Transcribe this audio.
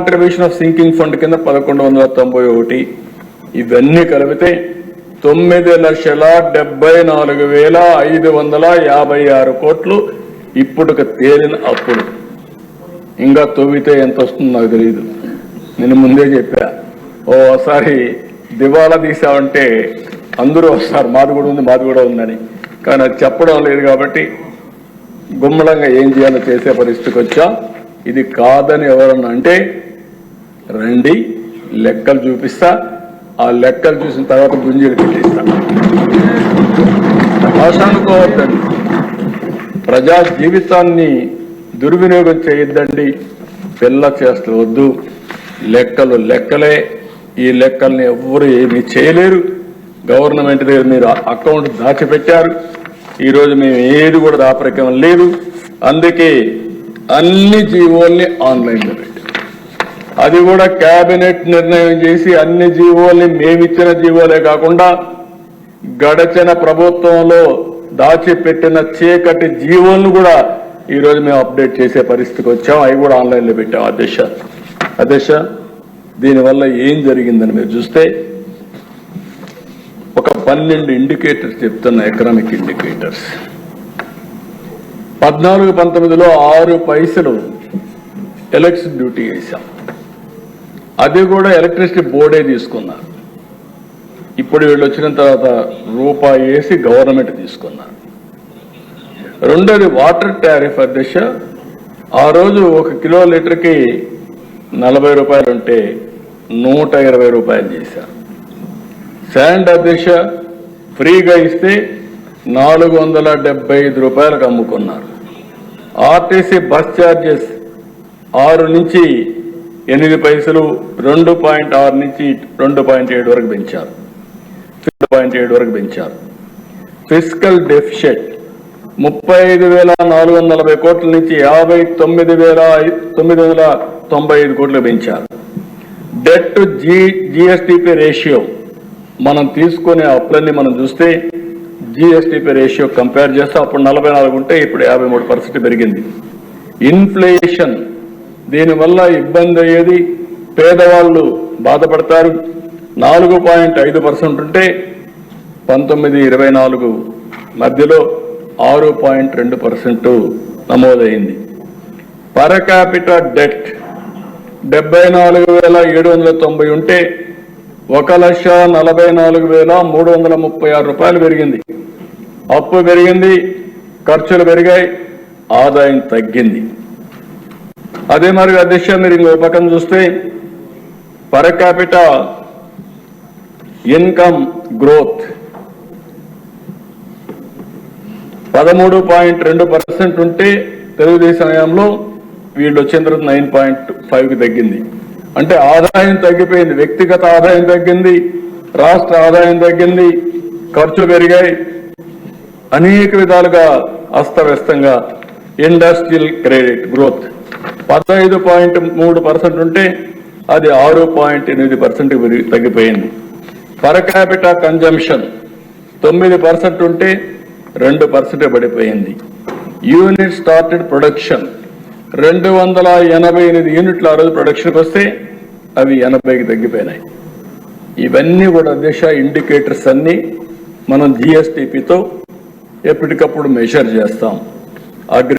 Contribution of sinking fund కింద పదకొండు వందల తొంభై ఒకటి. ఇవన్నీ కలిపితే తొమ్మిది లక్షల డెబ్బై నాలుగు వేల ఐదు వందల యాభై ఆరు కోట్లు ఇప్పటికి తేలిన అప్పులు. ఇంకా తవ్వితే ఎంత వస్తుందో నాకు తెలియదు నేను ముందే చెప్పా. ఓసారి దివాలా తీసామంటే అందరూ వస్తారు. మాది కూడా ఉంది మాది కూడా ఉందని. కానీ అది చెప్పడం లేదు కాబట్టి గుమ్మలంగా ఏం చేయాలో చేసే పరిస్థితికి వచ్చా. ఇది కాదని ఎవరన్నా అంటే రండి లెక్కలు చూపిస్తా. ఆ లెక్కలు చూసిన తర్వాత గుంజీలు పెట్టిస్తా. భాష అనుకోవద్దండి ప్రజా జీవితాన్ని దుర్వినియోగం చేయొద్దండి. పిల్ల చేస్తలు వద్దు. లెక్కలు లెక్కలే. ఈ లెక్కల్ని ఎవ్వరు ఏమీ చేయలేరు. గవర్నమెంట్ దగ్గర మీరు అకౌంట్ దాచిపెట్టారు. ఈరోజు మేము ఏది కూడా దాపరికం లేదు. అందుకే అన్ని జీవోల్ని ఆన్లైన్లో అది కూడా కేబినెట్ నిర్ణయం చేసి అన్ని జీవోల్ని మేమిచ్చిన జీవోలే కాకుండా గడచిన ప్రభుత్వంలో దాచిపెట్టిన చీకటి జీవోలను కూడా ఈరోజు మేము అప్డేట్ చేసే పరిస్థితికి వచ్చాం. అవి కూడా ఆన్లైన్లో పెట్టాం. అధ్యక్ష అధ్యక్ష దీనివల్ల ఏం జరిగిందని మీరు చూస్తే ఒక పన్నెండు ఇండికేటర్స్ చెప్తున్న ఎకనామిక్ ఇండికేటర్స్. పద్నాలుగు పంతొమ్మిదిలో ఆరు పైసలు ఎలక్షన్ డ్యూటీ వేశాం అది కూడా ఎలక్ట్రిసిటీ బోర్డే తీసుకున్నారు ఇప్పుడు వీళ్ళు వచ్చిన తర్వాత రూపాయి వేసి గవర్నమెంట్ తీసుకున్నారు రెండోది వాటర్ టారిఫ్ అధ్యక్ష ఆ రోజు ఒక కిలో లీటర్కి నలభై రూపాయలు ఉంటే నూట ఇరవై రూపాయలు చేశారు శాండ్ అధ్యక్ష ఫ్రీగా ఇస్తే నాలుగు వందల డెబ్బై ఐదు రూపాయలకు అమ్ముకున్నారు. ఆర్టీసీ బస్ ఛార్జెస్ ఆరు నుంచి ఎనిమిది పైసలు రెండు పాయింట్ ఆరు నుంచి రెండు పాయింట్ ఏడు వరకు పెంచారు. రెండు పాయింట్ ఏడు వరకు పెంచారు. ఫిజికల్ డెఫిషిట్ ముప్పై ఐదు వేల నాలుగు వందల నలభై కోట్ల నుంచి యాభై తొమ్మిది వేల తొమ్మిది వందల తొంభై ఐదు కోట్లు పెంచారు. Debt to G GSDP ratio మనం తీసుకునే అప్పులన్నీ మనం చూస్తే జిఎస్టిపి రేషియో కంపేర్ చేస్తే అప్పుడు నలభై నాలుగు ఉంటే ఇప్పుడు యాభై మూడు పర్సెంట్ పెరిగింది. ఇన్ఫ్లేషన్ దీనివల్ల ఇబ్బంది అయ్యేది పేదవాళ్ళు బాధపడతారు. నాలుగు పాయింట్ ఐదు పర్సెంట్ ఉంటే పంతొమ్మిది ఇరవై నాలుగు మధ్యలో ఆరు పాయింట్ రెండు పర్సెంట్ నమోదైంది. పరకాపిట క్యాపిటల్ డెట్ డెబ్బై నాలుగు వేల ఏడు వందల తొంభై ఉంటే ఒక లక్ష నలభై నాలుగు వేల మూడు వందల ముప్పై ఆరు రూపాయలు పెరిగింది. అప్పు పెరిగింది ఖర్చులు పెరిగాయి ఆదాయం తగ్గింది. అదే మరి అధ్యక్ష మీరు ఇంకో పక్కన చూస్తే పర్ క్యాపిటా ఇన్కమ్ గ్రోత్ పదమూడు పాయింట్ రెండు పర్సెంట్ ఉంటే తెలుగుదేశం హయాంలో వీళ్ళు వచ్చిన తర్వాత నైన్ పాయింట్ ఫైవ్కి తగ్గింది. అంటే ఆదాయం తగ్గిపోయింది వ్యక్తిగత ఆదాయం తగ్గింది రాష్ట్ర ఆదాయం తగ్గింది ఖర్చు పెరిగాయి. అనేక విధాలుగా అస్తవ్యస్తంగా ఇండస్ట్రియల్ క్రెడిట్ గ్రోత్. పదహైదు పాయింట్ మూడు పర్సెంట్ ఉంటే అది ఆరు పాయింట్ ఎనిమిది పర్సెంట్ తగ్గిపోయింది. పర్ క్యాపిటా కన్జంప్షన్ తొమ్మిది పర్సెంట్ ఉంటే రెండు పర్సెంట్ పడిపోయింది. యూనిట్ స్టార్టెడ్ ప్రొడక్షన్ రెండు వందల ఎనభై ఎనిమిది యూనిట్లు ఆ రోజు ప్రొడక్షన్కి వస్తే అవి ఎనభైకి తగ్గిపోయినాయి. ఇవన్నీ కూడా దిశ ఇండికేటర్స్ అన్నీ మనం జిఎస్టిపితో ఎప్పటికప్పుడు మెషర్ చేస్తాం. అగ్రి